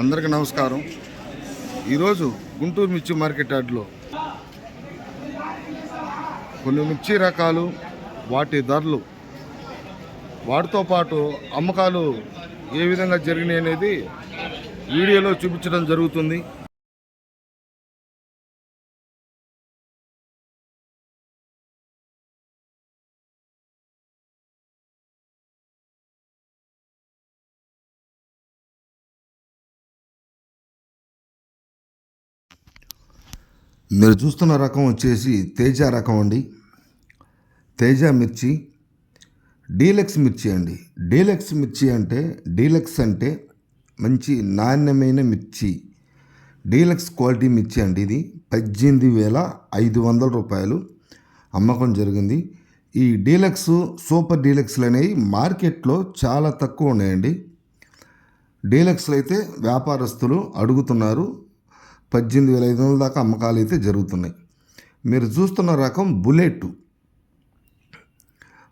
అందరికీ నమస్కారం. ఈరోజు గుంటూరు మిర్చి మార్కెట్ యార్డ్లో కొన్ని మిర్చి రకాలు వాటి ధరలు వాటితో పాటు అమ్మకాలు ఏ విధంగా జరిగినాయి అనేది వీడియోలో చూపించడం జరుగుతుంది. మీరు చూస్తున్న రకం వచ్చేసి తేజ రకం అండి. తేజ మిర్చి డీలక్స్ మిర్చి అండి. డీలక్స్ మిర్చి అంటే డీలక్స్ అంటే మంచి నాణ్యమైన మిర్చి. డీలక్స్ క్వాలిటీ మిర్చి అండి ఇది. పద్దెనిమిది వేల ఐదు వందల రూపాయలు అమ్మకం జరిగింది. ఈ డీలక్స్ సూపర్ డీలక్స్లు అనేవి మార్కెట్లో చాలా తక్కువ ఉన్నాయండి. డీలక్స్లు అయితే వ్యాపారస్తులు అడుగుతున్నారు. పద్దెనిమిది వేల ఐదు వందల దాకా అమ్మకాలు అయితే జరుగుతున్నాయి. మీరు చూస్తున్న రకం బుల్లెట్.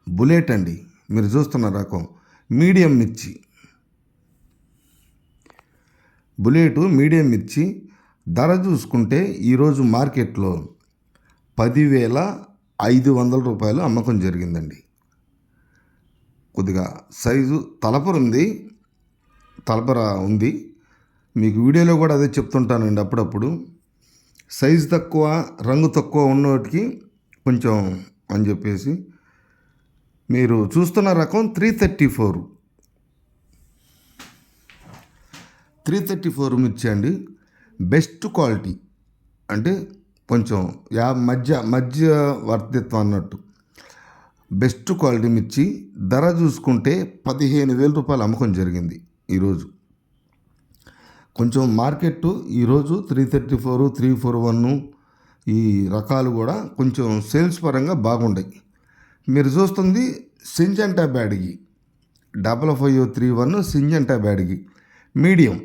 బుల్లెట్ అండి. మీరు చూస్తున్న రకం మీడియం మిర్చి. బుల్లెట్ మీడియం మిర్చి ధర చూసుకుంటే ఈరోజు మార్కెట్లో పదివేల ఐదు వందల రూపాయలు అమ్మకం జరిగిందండి. కొద్దిగా సైజు తలపర ఉంది తలపర ఉంది. మీకు వీడియోలో కూడా అదే చెప్తుంటానండి అప్పుడప్పుడు. సైజు తక్కువ రంగు తక్కువ ఉన్నోటికి కొంచెం అని చెప్పేసి. మీరు చూస్తున్న రకం three thirty four. Three thirty four మిర్చి అండి బెస్ట్ క్వాలిటీ. అంటే కొంచెం యా మధ్య మధ్య వర్తిత్వం అన్నట్టు. బెస్ట్ క్వాలిటీ మిర్చి. ధర చూసుకుంటే పదిహేను వేల రూపాయలు అమ్మకం జరిగింది ఈరోజు. కొంచెం మార్కెట్ ఈరోజు three thirty four three four one ఈ రకాలు కూడా కొంచెం సేల్స్ పరంగా బాగుండయి. మీరు చూస్తుంది Syngenta Byadgi. Double five three one Syngenta Byadgi. Medium.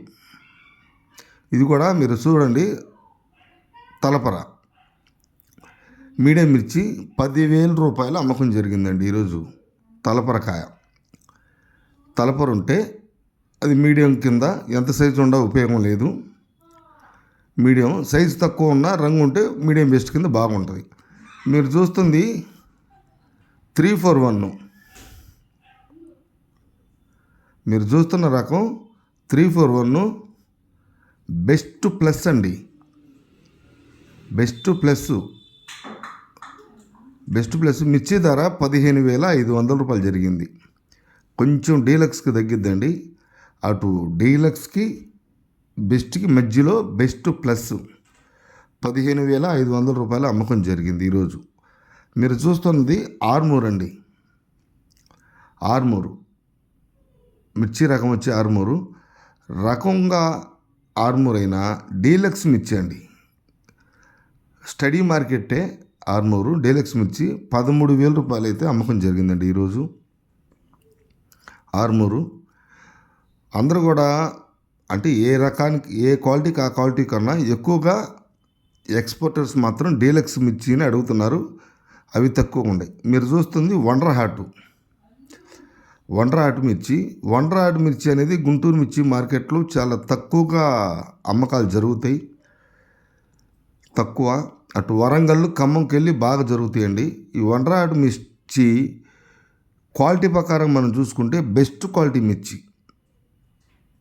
ఇది కూడా మీరు చూడండి తలపర. మీడియం మిర్చి పదివేల రూపాయలు అమ్మకం జరిగిందండి ఈరోజు తలపరకాయ తలపర ఉంటే అది మీడియం కింద ఎంత సైజు ఉండా ఉపయోగం లేదు. మీడియం సైజు తక్కువ ఉన్న రంగు ఉంటే మీడియం బెస్ట్ కింద బాగుంటుంది. మీరు చూస్తుంది త్రీ ఫోర్ వన్. మీరు చూస్తున్న రకం three four one best plus అండి. Best plus. బెస్ట్ ప్లస్ మిర్చి ధర పదిహేను వేల ఐదు వందల రూపాయలు జరిగింది. కొంచెం డీలక్స్కి తగ్గిద్దండి. అటు డీలక్స్కి బెస్ట్కి మధ్యలో బెస్ట్ ప్లస్ పదిహేను వేల ఐదు వందల రూపాయల అమ్మకం జరిగింది ఈరోజు. మీరు చూస్తున్నది ఆర్మూర్ అండి. ఆర్మూరు. మిర్చి రకం వచ్చి ఆర్మూరు. రకంగా ఆర్మూర్ అయినా డీలక్స్ మిర్చి అండి. స్టడీ మార్కెట్టే ఆర్మూరు. డీలక్స్ మిర్చి పదమూడు వేల రూపాయలు అయితే అమ్మకం జరిగిందండి ఈరోజు. ఆర్మూరు. అందరూ కూడా అంటే ఏ రకానికి ఏ క్వాలిటీకి ఆ క్వాలిటీ కన్నా ఎక్కువగా ఎక్స్పోర్టర్స్ మాత్రం డీలక్స్ మిర్చిని అడుగుతున్నారు. అవి తక్కువ ఉన్నాయి మీరు చూస్తుంది వండర్ హాటు. వండర్ హార్ట్ మిర్చి. వండర్ హాట్ మిర్చి అనేది గుంటూరు మిర్చి మార్కెట్లో చాలా తక్కువగా అమ్మకాలు జరుగుతాయి. తక్కువ. అటు వరంగల్ ఖమ్మంకి వెళ్ళి బాగా జరుగుతాయండి. ఈ వండర్ హాట్ మిర్చి క్వాలిటీ ప్రకారం మనం చూసుకుంటే బెస్ట్ క్వాలిటీ మిర్చి.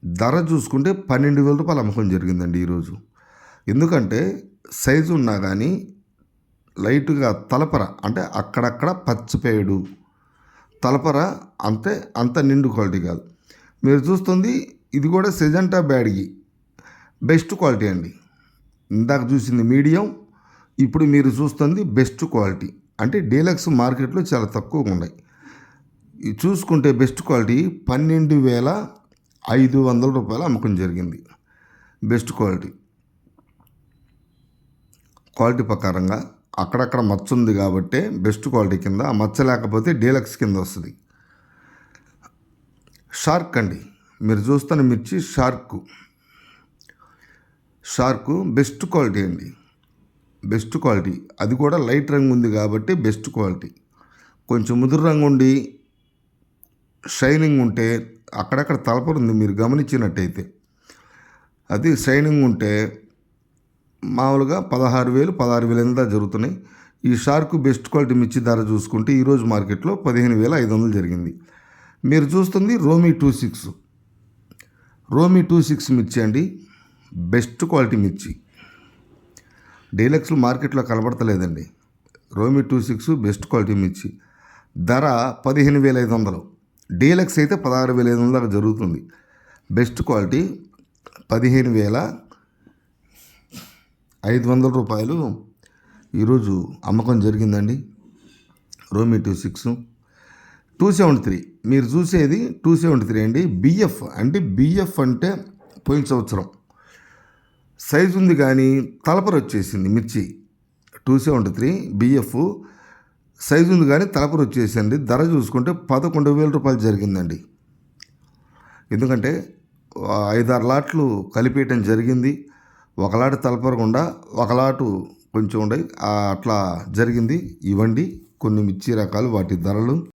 ధర చూసుకుంటే పన్నెండు వేల రూపాయలు అమ్మకం జరిగిందండి ఈరోజు. ఎందుకంటే సైజు ఉన్నా కానీ లైట్గా తలపర అంటే అక్కడక్కడ పచ్చిపేడు తలపర అంతే అంత నిండు క్వాలిటీ కాదు. మీరు చూస్తుంది ఇది కూడా సెజంటా బ్యాడ్గి. బెస్ట్ క్వాలిటీ అండి. ఇందాక చూసింది మీడియం ఇప్పుడు మీరు చూస్తుంది బెస్ట్ క్వాలిటీ. అంటే డీలక్స్ మార్కెట్లో చాలా తక్కువగా ఉన్నాయి. చూసుకుంటే బెస్ట్ క్వాలిటీ పన్నెండు వేల ఐదు వందల రూపాయలు అమ్మకం జరిగింది. Best quality. క్వాలిటీ ప్రకారంగా అక్కడక్కడ మచ్చ ఉంది కాబట్టి బెస్ట్ క్వాలిటీ కింద ఆ మచ్చ లేకపోతే డీలక్స్ కింద వస్తుంది. షార్క్ అండి. మీరు చూస్తున్న మిర్చి షార్క్. షార్క్ బెస్ట్ క్వాలిటీ అండి. Best quality. అది కూడా లైట్ రంగు ఉంది కాబట్టి బెస్ట్ క్వాలిటీ. కొంచెం ముదురు రంగు ఉండి షైనింగ్ ఉంటే అక్కడక్కడ తలపరుంది మీరు గమనించినట్టయితే. అది షైనింగ్ ఉంటే మామూలుగా పదహారు వేలు పదహారు వేలు ఎంత జరుగుతున్నాయి. ఈ షార్క్ బెస్ట్ క్వాలిటీ మిర్చి ధర చూసుకుంటే ఈరోజు మార్కెట్లో పదిహేను వేల ఐదు వందలు జరిగింది. మీరు చూస్తుంది Romi two six. Romi two six మిర్చి అండి బెస్ట్ క్వాలిటీ మిర్చి. డీలక్స్లు మార్కెట్లో కనబడతలేదండి. Romi two six best quality మిర్చి. ధర పదిహేను వేల ఐదు వందలు. డీలక్స్ అయితే పదహారు వేల ఐదు వందల దాకా జరుగుతుంది. బెస్ట్ క్వాలిటీ పదిహేను వేల ఐదు వందల రూపాయలు. ఈరోజు అమ్మకం జరిగిందండి. Romi two six two seventy three. మీరు చూసేది టూ సెవెంటీ త్రీ అండి. బిఎఫ్ అంటే బిఎఫ్ అంటే పోయిన సంవత్సరం. సైజు ఉంది కానీ తలపర వచ్చేసింది మిర్చి. Two seventy three BF size ఉంది కానీ తలపర వచ్చేసండి. ధర చూసుకుంటే పదకొండు వేల రూపాయలు జరిగిందండి. ఎందుకంటే ఐదారు లాట్లు కలిపేయటం జరిగింది. ఒకలాట తలపరకుండా ఒకలాటు కొంచెం ఉండే అట్లా జరిగింది. ఇవ్వండి. కొన్ని మిర్చి రకాలు వాటి ధరలు.